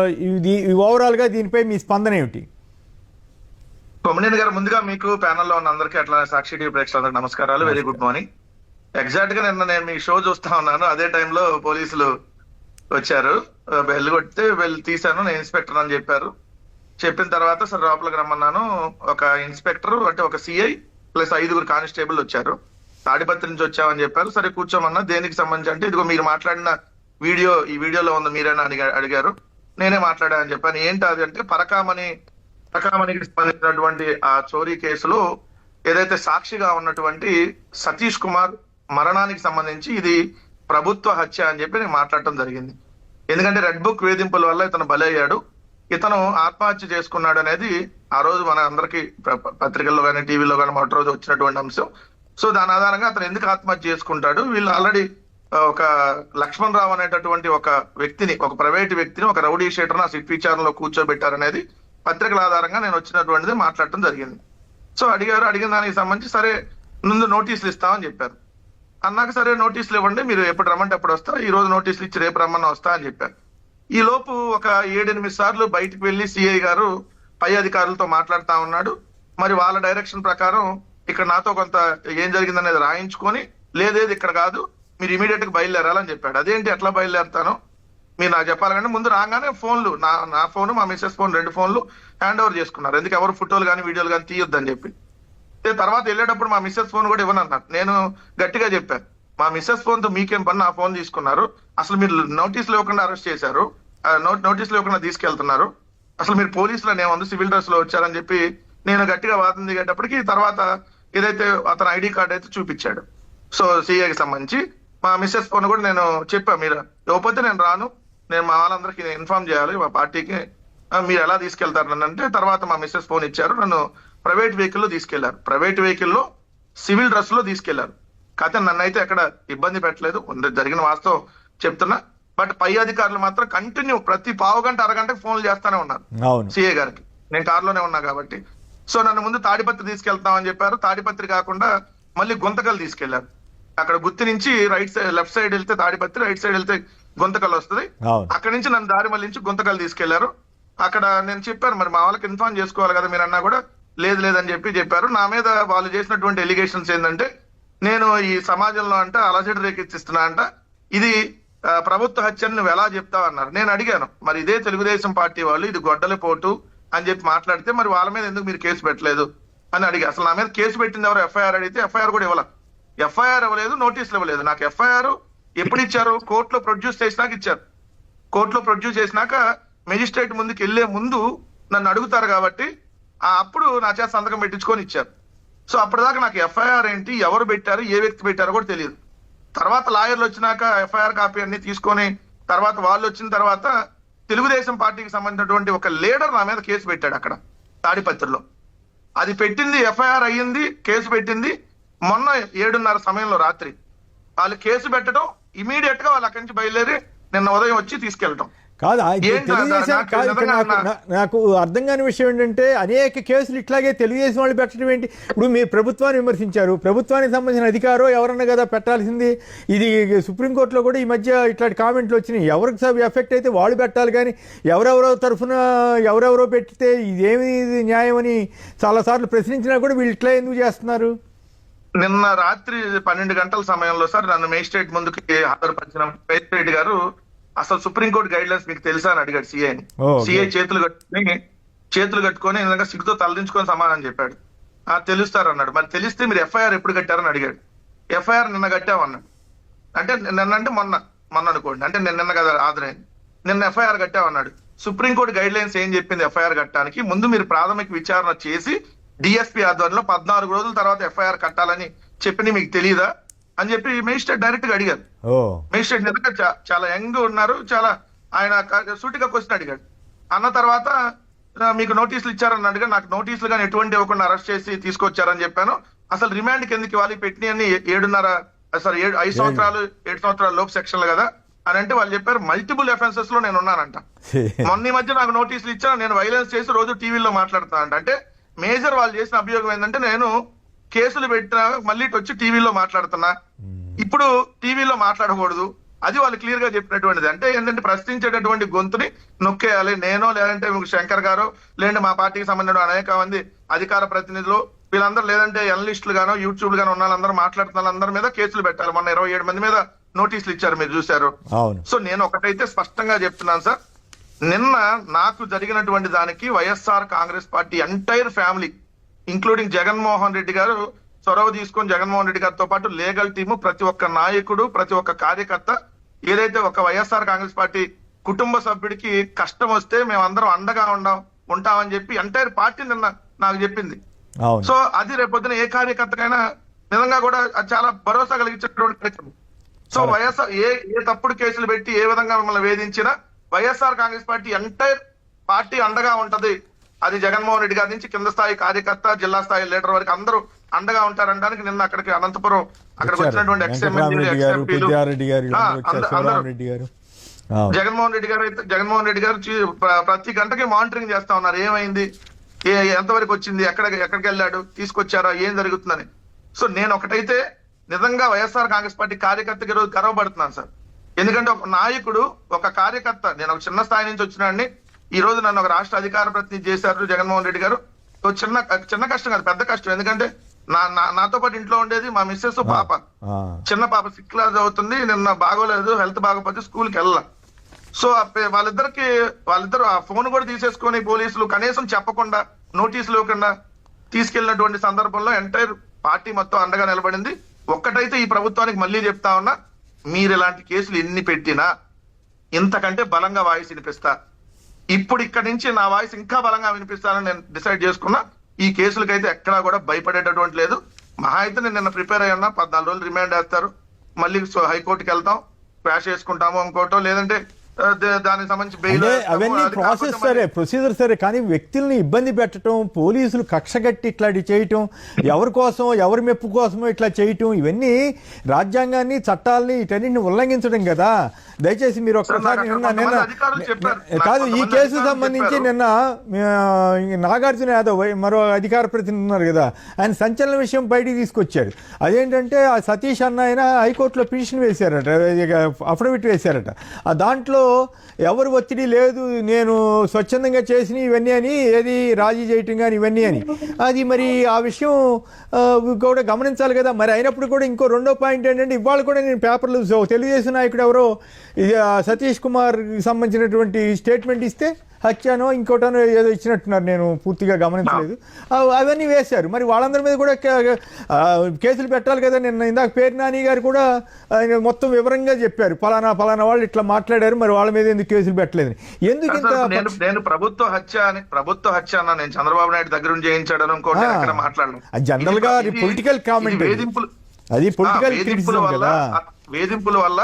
ఇది ఓవరాల్గా దీనిపై మీ స్పందన ఏమిటి? కొమ్మనేని గారు ముందుగా మీకు ప్యానెల్లో ఉన్న అందరికీ అట్లా సాక్షి టీవీ ప్రేక్షకులందరికీ నమస్కారాలు. Very good morning. ఎగ్జాక్ట్గా నిన్న నేను మీ షో చూస్తా ఉన్నాను. అదే టైంలో పోలీసులు వచ్చారు. బెల్ కొడితే బెల్ తీశాను. నేను ఇన్స్పెక్టర్ అని చెప్పారు. చెప్పిన తర్వాత సరే లోపలికి రమ్మన్నాను. ఒక ఇన్స్పెక్టర్ అంటే ఒక సిఐ ప్లస్ ఐదుగురు కానిస్టేబుల్ వచ్చారు. తాడిపత్రి నుంచి వచ్చామని చెప్పారు. సరే కూర్చోమన్నా. దేనికి సంబంధించి అంటే ఇదిగో మీరు మాట్లాడిన వీడియో ఈ వీడియోలో ఉంది మీరేనా అడిగా అడిగారు. నేనే మాట్లాడా అని చెప్పాను. ఏంటి అది అంటే పరకామణి పరకామణికి సంబంధించినటువంటి ఆ చోరీ కేసులో ఏదైతే సాక్షిగా ఉన్నటువంటి సతీష్ కుమార్ మరణానికి సంబంధించి ఇది ప్రభుత్వ హత్య అని చెప్పి నేను మాట్లాడటం జరిగింది. ఎందుకంటే రెడ్ బుక్ వేధింపుల వల్ల ఇతను బలయ్యాడు. ఇతను ఆత్మహత్య చేసుకున్నాడు అనేది ఆ రోజు మన అందరికి ప- పత్రికల్లో కానీ టీవీలో కానీ మొదటి రోజు వచ్చినటువంటి అంశం. సో దాని ఆధారంగా అతను ఎందుకు ఆత్మహత్య చేసుకుంటాడు? వీళ్ళు ఆల్రెడీ ఒక లక్ష్మణ్ రావు అనేటటువంటి ఒక వ్యక్తిని ఒక ప్రైవేట్ వ్యక్తిని ఒక రౌడీ షీటర్ ఆ సిట్ విచారణలో కూర్చోబెట్టారనేది పత్రికల ఆధారంగా నేను వచ్చినటువంటిది మాట్లాడటం జరిగింది. సో అడిగారు అడిగిన దానికి సంబంధించి సరే ముందు నోటీసులు ఇస్తామని చెప్పారు. అన్నాక సరే నోటీసులు ఇవ్వండి మీరు ఎప్పుడు రమ్మంటే అప్పుడు వస్తా ఈ రోజు నోటీసులు ఇచ్చి రేపు రమ్మన్నా వస్తా అని చెప్పారు. ఈ లోపు ఒక ఏడెనిమిది సార్లు బయటకు వెళ్ళి సిఐ గారు పై అధికారులతో మాట్లాడుతా ఉన్నాడు. మరి వాళ్ళ డైరెక్షన్ ప్రకారం ఇక్కడ నాతో కొంత ఏం జరిగిందనేది రాయించుకొని లేదేది ఇక్కడ కాదు మీరు ఇమీడియట్గా బయలుదేరాలని చెప్పాడు. అదేంటి ఎట్లా బయలుదేరుతాను? మీరు నాకు చెప్పాలంటే ముందు రాగానే ఫోన్లు నా నా ఫోన్ మా మిస్సెస్ ఫోన్ రెండు ఫోన్లు హ్యాండ్ ఓవర్ చేసుకున్నారు. ఎందుకు ఎవరు ఫోటోలు కానీ వీడియోలు కానీ తీయొద్దని చెప్పి. తర్వాత వెళ్ళేటప్పుడు మా మిస్సెస్ ఫోన్ కూడా ఇవ్వనన్నాడు. నేను గట్టిగా చెప్పాను. మా మిస్సెస్ ఫోన్తో మీకేం పని? నా ఫోన్ తీసుకున్నారు. అసలు మీరు నోటీసులు ఇవ్వకుండా అరెస్ట్ చేశారు. నోటీసులు ఇవ్వకుండా తీసుకెళ్తున్నారు. అసలు మీరు పోలీసులు ఏముంది? సివిల్ డ్రెస్లో వచ్చారని చెప్పి నేను గట్టిగా వాదన దిగేటప్పటికి తర్వాత ఏదైతే అతను ఐడి కార్డ్ అయితే చూపించాడు. సో సిఐకి సంబంధించి మా మిస్సెస్ ఫోన్ కూడా నేను చెప్పా మీరు ఇవ్వకపోతే నేను రాను. నేను మా వాళ్ళందరికీ ఇన్ఫార్మ్ చేయాలి మా పార్టీకి. మీరు ఎలా తీసుకెళ్తారు నన్ను అంటే తర్వాత మా మిస్సెస్ ఫోన్ ఇచ్చారు నన్ను ప్రైవేట్ వెహికల్లో తీసుకెళ్ళారు. ప్రైవేట్ వెహికల్లో సివిల్ డ్రెస్లో తీసుకెళ్ళారు. కాకపోతే నన్ను అయితే ఎక్కడ ఇబ్బంది పెట్టలేదు జరిగిన వాస్తవం చెప్తున్నా. బట్ పై అధికారులు మాత్రం కంటిన్యూ ప్రతి పావు గంట అరగంటకు ఫోన్లు చేస్తానే ఉన్నారు. సిఏ గారికి. నేను కారులోనే ఉన్నా కాబట్టి. సో నన్ను ముందు తాడిపత్రి తీసుకెళ్తామని చెప్పారు. తాడిపత్రి కాకుండా మళ్ళీ గుంతకల్ తీసుకెళ్ళారు. అక్కడ గుత్తి నుంచి రైట్ సైడ్ లెఫ్ట్ సైడ్ వెళ్తే తాడిపత్రి రైట్ సైడ్ వెళ్తే గుంతకల్ వస్తుంది. అక్కడ నుంచి నన్ను దారి మళ్ళించి గుంతకల్ తీసుకెళ్ళారు. అక్కడ నేను చెప్పాను మరి మా వాళ్ళకి ఇన్ఫార్మ్ చేసుకోవాలి కదా మీరు అన్నా కూడా. లేదు లేదని చెప్పి చెప్పారు. నా మీద వాళ్ళు చేసినటువంటి ఎలిగేషన్స్ ఏంటంటే నేను ఈ సమాజంలో అంట అలజడి రేకెత్తిస్తున్నా అంట. ఇది ప్రభుత్వ హత్యని నువ్వు ఎలా చెప్తావు అన్నారు. నేను అడిగాను మరి ఇదే తెలుగుదేశం పార్టీ వాళ్ళు ఇది గొడ్డల పోటు అని చెప్పి మాట్లాడితే మరి వాళ్ళ మీద ఎందుకు మీరు కేసు పెట్టలేదు అని అడిగా. అసలు నా మీద కేసు పెట్టింది ఎవరు? ఎఫ్ఐఆర్ అడిగితే ఎఫ్ఐఆర్ కూడా ఇవ్వాలి. ఎఫ్ఐఆర్ ఇవ్వలేదు నోటీసులు ఇవ్వలేదు. నాకు ఎఫ్ఐఆర్ ఎప్పుడు ఇచ్చారు? కోర్టులో ప్రొడ్యూస్ చేసినాక ఇచ్చారు. కోర్టులో ప్రొడ్యూస్ చేసినాక మెజిస్ట్రేట్ ముందుకు వెళ్ళే ముందు నన్ను అడుగుతారు కాబట్టి ఆ అప్పుడు నా చేత సంతకం పెట్టించుకొని ఇచ్చారు. సో అప్పటిదాకా నాకు ఎఫ్ఐఆర్ ఏంటి ఎవరు పెట్టారు ఏ వ్యక్తి పెట్టారో కూడా తెలియదు. తర్వాత లాయర్లు వచ్చినాక ఎఫ్ఐఆర్ కాపీ అన్ని తీసుకొని తర్వాత వాళ్ళు వచ్చిన తర్వాత తెలుగుదేశం పార్టీకి సంబంధించినటువంటి ఒక లీడర్ నా మీద కేసు పెట్టాడు అక్కడ తాడిపత్రిలో. అది పెట్టింది ఎఫ్ఐఆర్ అయ్యింది కేసు పెట్టింది మొన్న ఏడున్నర సమయంలో రాత్రి వాళ్ళు కేసు పెట్టడం ఇమీడియట్గా వాళ్ళు అక్కడి నుంచి బయలుదేరి నిన్న ఉదయం వచ్చి తీసుకెళ్ళటం. కాదు నాకు అర్థం కాని విషయం ఏంటంటే అనేక కేసులు ఇట్లాగే తెలుగుదేశం వాళ్ళు పెట్టడం ఏంటి? ఇప్పుడు మీరు ప్రభుత్వాన్ని విమర్శించారు. ప్రభుత్వానికి సంబంధించిన అధికారో ఎవరన్నా కదా పెట్టాల్సింది? ఇది సుప్రీంకోర్టులో కూడా ఈ మధ్య ఇట్లాంటి కామెంట్లు వచ్చినాయి. ఎవరికి ఎఫెక్ట్ అయితే వాళ్ళు పెట్టాలి కానీ ఎవరెవరో తరఫున ఎవరెవరో పెట్టితే ఇదేమి ఇది న్యాయం అని చాలాసార్లు ప్రశ్నించినా కూడా వీళ్ళు ఇట్లా ఎందుకు చేస్తున్నారు? నిన్న రాత్రి పన్నెండు గంటల సమయంలో సార్ నన్ను మేజిస్ట్రేట్ ముందుకి హాజరుపరిచిన మేజిస్ట్రేట్ గారు అసలు సుప్రీంకోర్టు గైడ్ లైన్స్ మీకు తెలుసా అని అడిగాడు సిఐని ఓకే. సిఐ చేతులు కట్టుకొని చేతులు కట్టుకొని నిజంగా సిగ్గుతో తలదించుకొని సమాధానం చెప్పాడు. ఆ తెలుస్తారు అన్నాడు మరి తెలిస్తే మీరు ఎఫ్ఐఆర్ ఎప్పుడు కట్టారని అడిగాడు. ఎఫ్ఐఆర్ నిన్న కట్టామన్నాడు. అంటే నిన్న అంటే మొన్న మొన్న అనుకోండి. అంటే నిన్న నిన్న కదా ఆదరైంది. నిన్న ఎఫ్ఐఆర్ కట్టామన్నాడు. సుప్రీంకోర్టు గైడ్ లైన్స్ ఏం చెప్పింది ఎఫ్ఐఆర్ కట్టడానికి? ముందు మీరు ప్రాథమిక విచారణ చేసి డిఎస్పీ ఆధ్వర్యంలో పద్నాలుగు రోజుల తర్వాత ఎఫ్ఐఆర్ కట్టాలని చెప్పి మీకు తెలియదా అని చెప్పి మేజిస్ట్రేట్ డైరెక్ట్గా అడిగారు మేజిస్ట్రేట్ చాలా యంగ్ ఉన్నారు చాలా ఆయన సూటిగా క్వశ్చన్ అడిగాడు. అన్న తర్వాత మీకు నోటీసులు ఇచ్చారని అడిగా నాకు నోటీసులు కానీ ఎటువంటి ఇవ్వకుండా అరెస్ట్ చేసి తీసుకొచ్చారని చెప్పాను. అసలు రిమాండ్ కిందకి వాళ్ళు పెట్టినవన్నీ ఏడున్నర సారీ ఏడు ఐదు సంవత్సరాలు ఏడు సంవత్సరాల లోపు సెక్షన్లు కదా? అని అంటే వాళ్ళు చెప్పారు మల్టిపుల్ అఫెన్సెస్లో నేను ఉన్నానంట. మొన్న మధ్య నాకు నోటీసులు ఇచ్చాను నేను వైలెన్స్ చేసి రోజు టీవీలో మాట్లాడుతానంట. అంటే మేజర్ వాళ్ళు చేసిన అభియోగం ఏంటంటే నేను కేసులు పెట్టినా మళ్ళీ వచ్చి టీవీలో మాట్లాడుతున్నా. ఇప్పుడు టీవీలో మాట్లాడకూడదు. అది వాళ్ళు క్లియర్గా చెప్పినటువంటిది. అంటే ఏంటంటే ప్రశ్నించేటటువంటి గొంతుని నొక్కేయాలి. నేను లేదంటే మీకు శంకర్ గారు లేదంటే మా పార్టీకి సంబంధించిన అనేక మంది అధికార ప్రతినిధులు వీళ్ళందరూ లేదంటే ఎనలిస్టులు గానో యూట్యూబ్ గానో ఉన్న వాళ్ళందరూ మాట్లాడుతున్న వాళ్ళందరి మీద కేసులు పెట్టాలి. మొన్న ఇరవై ఏడు మంది మీద నోటీసులు ఇచ్చారు మీరు చూశారు. సో నేను ఒకటైతే స్పష్టంగా చెప్తున్నాను సార్. నిన్న నాకు జరిగినటువంటి దానికి YSR Congress party entire family including Jaganmohan Reddy garu చొరవ తీసుకొని జగన్మోహన్ రెడ్డి గారితో పాటు లీగల్ టీము ప్రతి ఒక్క నాయకుడు ప్రతి ఒక్క కార్యకర్త ఏదైతే ఒక వైఎస్ఆర్ కాంగ్రెస్ పార్టీ కుటుంబ సభ్యుడికి కష్టం వస్తే మేమందరం అండగా ఉండాం ఉంటామని చెప్పి ఎంటైర్ పార్టీ నిన్న నాకు చెప్పింది. సో అది రేపొద్దున ఏ కార్యకర్తకైనా నిజంగా కూడా చాలా భరోసా కలిగించేటువంటి సో. వైఎస్ఆర్ ఏ ఏ తప్పుడు కేసులు పెట్టి ఏ విధంగా మిమ్మల్ని వేధించినా YSR Congress party entire party అండగా ఉంటది. అది జగన్మోహన్ రెడ్డి గారి నుంచి కింద స్థాయి కార్యకర్త జిల్లా స్థాయి లీడర్ వరకు అందరూ అండగా ఉంటారనడానికి నిన్న అక్కడికి అనంతపురం అక్కడికి వచ్చారు. వచ్చినటువంటి జగన్మోహన్ రెడ్డి గారు అయితే జగన్మోహన్ రెడ్డి గారు ప్రతి గంటకి మానిటరింగ్ చేస్తా ఉన్నారు. ఏమైంది? ఏ ఎంతవరకు వచ్చింది? ఎక్కడ ఎక్కడికి వెళ్ళాడు? తీసుకొచ్చారా? ఏం జరుగుతుందని? సో నేను ఒకటైతే నిజంగా వైఎస్ఆర్ కాంగ్రెస్ పార్టీ కార్యకర్తకి ఈరోజు గర్వపడుతున్నాను సార్. ఎందుకంటే ఒక నాయకుడు ఒక కార్యకర్త నేను ఒక చిన్న స్థాయి నుంచి వచ్చినాడిని ఈ రోజు నన్ను ఒక రాష్ట్ర అధికార ప్రతినిధి చేశారు జగన్మోహన్ రెడ్డి గారు. సో చిన్న చిన్న కష్టం కాదు పెద్ద కష్టం. ఎందుకంటే నా నా- నాతో పాటు ఇంట్లో ఉండేది మా మిస్సెస్ పాప. చిన్న పాప సిక్స్ క్లాస్ అవుతుంది నిన్న బాగోలేదు హెల్త్ బాగోపోతే స్కూల్కి వెళ్ళాల. సో వాళ్ళిద్దరికి వాళ్ళిద్దరు ఆ ఫోన్ కూడా తీసేసుకొని పోలీసులు కనీసం చెప్పకుండా నోటీసులు ఇవ్వకుండా తీసుకెళ్ళినటువంటి సందర్భంలో ఎంటైర్ పార్టీ మొత్తం అండగా నిలబడింది. ఒక్కటైతే ఈ ప్రభుత్వానికి మళ్ళీ చెప్తా ఉన్నా మీరు ఇలాంటి కేసులు ఎన్ని పెట్టినా ఇంతకంటే బలంగా వాయిస్ వినిపిస్తా. ఇప్పుడు ఇక్కడి నుంచి నా వాయిస్ ఇంకా బలంగా వినిపిస్తానని నేను డిసైడ్ చేసుకున్నా. ఈ కేసులకైతే ఎక్కడా కూడా భయపడేటటువంటి లేదు. మహా అయితే నేను నిన్న ప్రిపేర్ అయ్యి ఉన్నా. పద్నాలుగు రోజులు రిమాండ్ వేస్తారు. మళ్ళీ సో హైకోర్టుకి వెళ్తాం. క్రాష్ చేసుకుంటాము ఇంకోటో లేదంటే దానికి సంబంధించి బెయిల్. అవన్నీ ప్రాసెస్ సరే ప్రొసీజర్ సరే కానీ వ్యక్తుల్ని ఇబ్బంది పెట్టడం పోలీసులు కక్షగట్టి ఇట్లాంటి చేయటం ఎవరి కోసం ఎవరి మెప్పు కోసమో ఇట్లా చేయటం ఇవన్నీ రాజ్యాంగాన్ని చట్టాలని వీటన్నిటిని ఉల్లంఘించడం కదా దయచేసి మీరు సార్, ఒక్కసారి నిన్న నిన్న. కాదు ఈ కేసు సంబంధించి. నిన్న నాగార్జున యాదవ్ మరో అధికార ప్రతినిధి ఉన్నారు కదా ఆయన సంచలన విషయం బయటికి తీసుకొచ్చారు అదేంటంటే ఆ సతీష్ అన్న ఆయన హైకోర్టులో పిటిషన్ వేశారట అఫిడవిట్ వేశారట ఆ దాంట్లో ఎవరు ఒత్తిడి లేదు నేను స్వచ్ఛందంగా చేసిన ఇవన్నీ అని ఏది రాజీ చేయటం కానీ ఇవన్నీ అని. అది మరి ఆ విషయం కూడా గమనించాలి కదా. మరి అయినప్పుడు కూడా ఇంకో రెండో పాయింట్ ఏంటంటే ఇవాళ కూడా నేను పేపర్లు తెలుగుదేశం నాయకుడు ఎవరో సతీష్ కుమార్ సంబంధించినటువంటి స్టేట్మెంట్ ఇస్తే హత్యానో ఇంకోటనో ఏదో ఇచ్చినట్టున్నారు నేను పూర్తిగా గమనించలేదు. అవన్నీ వేశారు. మరి వాళ్ళందరి మీద కూడా కేసులు పెట్టాలి కదా నిన్న. ఇందాక పేరు నాని గారు కూడా ఆయన మొత్తం వివరంగా చెప్పారు. పలానా పలానా వాళ్ళు ఇట్లా మాట్లాడారు మరి వాళ్ళ మీద ఎందుకు కేసులు పెట్టలేదు? ఎందుకు ఇంత నేను ప్రభుత్వ హత్య అని ప్రభుత్వ హత్య అన్న నేను చంద్రబాబు నాయుడు దగ్గర నుంచి చేయించాడని ఇంకోటి నేను ఆ. ఎక్కడ మాట్లాడను. జనరల్గా పొలిటికల్ కామెంట్. వేధింపులు అది పొలిటికల్ వేధింపుల వల్ల వేధింపుల వల్ల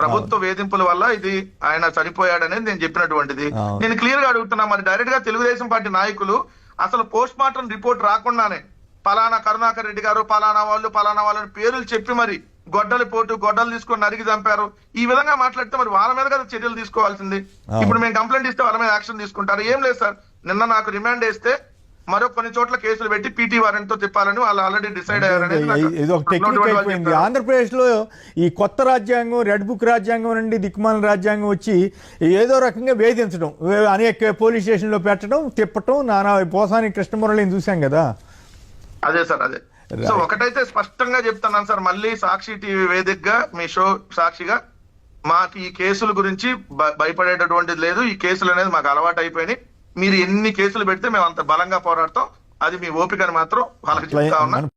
ప్రభుత్వ వేధింపుల వల్ల ఇది ఆయన చనిపోయాడనేది నేను చెప్పినటువంటిది. నేను క్లియర్గా అడుగుతున్నా మరి డైరెక్ట్గా తెలుగుదేశం పార్టీ నాయకులు అసలు పోస్ట్ మార్టం రిపోర్ట్ రాకుండానే పలానా కరుణాకర్ రెడ్డి గారు పలానా వాళ్ళు పలానా వాళ్ళని పేర్లు చెప్పి మరి గొడ్డలి పోటు గొడ్డలు తీసుకొని నరికి చంపారు. ఈ విధంగా మాట్లాడితే మరి వాళ్ళ మీద కదా చర్యలు తీసుకోవాల్సింది. ఇప్పుడు మేము కంప్లైంట్ ఇస్తే వాళ్ళ మీద యాక్షన్ తీసుకుంటారు. ఏం లేదు సార్. నిన్న నాకు రిమాండ్ వేస్తే మరో కొన్ని చోట్ల కేసులు పెట్టి పీటీ వారెంట్తో తిప్పాలని వాళ్ళు ఆల్రెడీ డిసైడ్ అయిపోయింది చెప్పారు. ఆంధ్రప్రదేశ్లో ఈ కొత్త రాజ్యాంగం రెడ్ బుక్ రాజ్యాంగం నుండి దిక్మాల రాజ్యాంగం వచ్చి ఏదో రకంగా వేధించడం అనేక పోలీస్ స్టేషన్లో పెట్టడం తిప్పటం నానా పోసాని కృష్ణమురళిని చూసాం కదా అదే సార్ అదే. సో ఒకటైతే స్పష్టంగా చెప్తున్నాను సార్ మళ్ళీ సాక్షి టీవీ వేదికగా మీ షో సాక్షిగా మాకు ఈ కేసుల గురించి భయపడేటటువంటిది లేదు ఈ కేసులు అనేది మాకు అలవాటు అయిపోయినాయి మీరు ఎన్ని కేసులు పెడితే మేము అంత బలంగా పోరాడతాం. అది మీ ఓపికని మాత్రం వాళ్ళకి చెప్తా ఉన్నా.